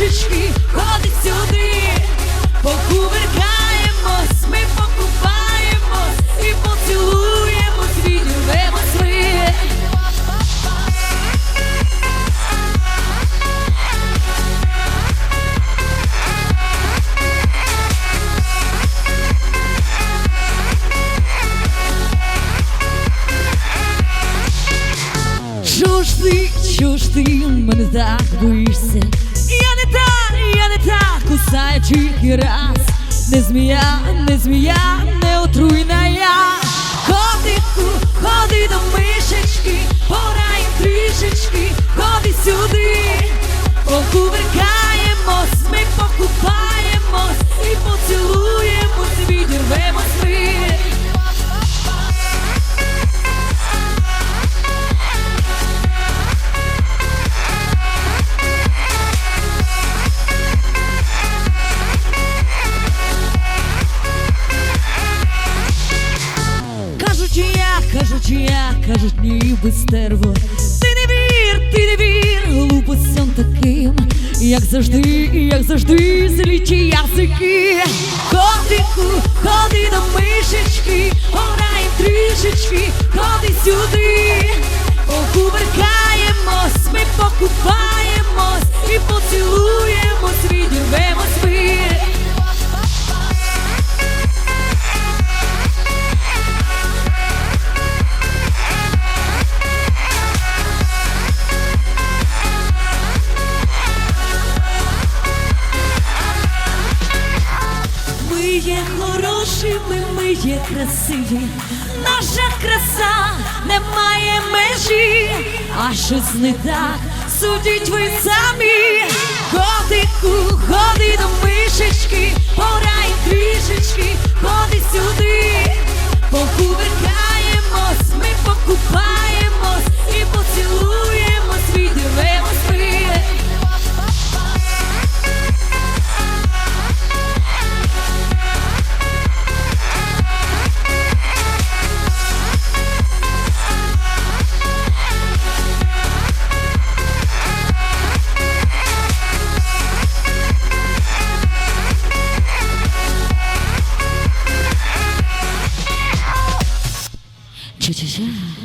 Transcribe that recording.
мишечки, ходить сюди, покувиркаємось, ми покупаємось і поцілуємось, відірвемось ми. Чого ж ти, чого ж ти мене так боїшся? Я не та, я не та, кусаю тільки раз. Не змія, не змія, не отруйна я. Котику, ходи до мишечки, пораєм трішечки, ходи сюди, покувиркаємось, я, кажуть ніби стерво. Ти не вір, ти не вір, глупостям таким, як завжди, як завжди, зліті язики. Котику, ходи до мишечки, граєм трішечки, ходи сюди, покувыркаємось, ми покупаємось і поцілуємось, є хорошими, ми є красиві, наша краса не має межі, а щось не так? Судіть ви самі, Котику, ходи до мишечки, пора і трішечки, ходи сюди, покувертаємось, ми покупаємо. çı.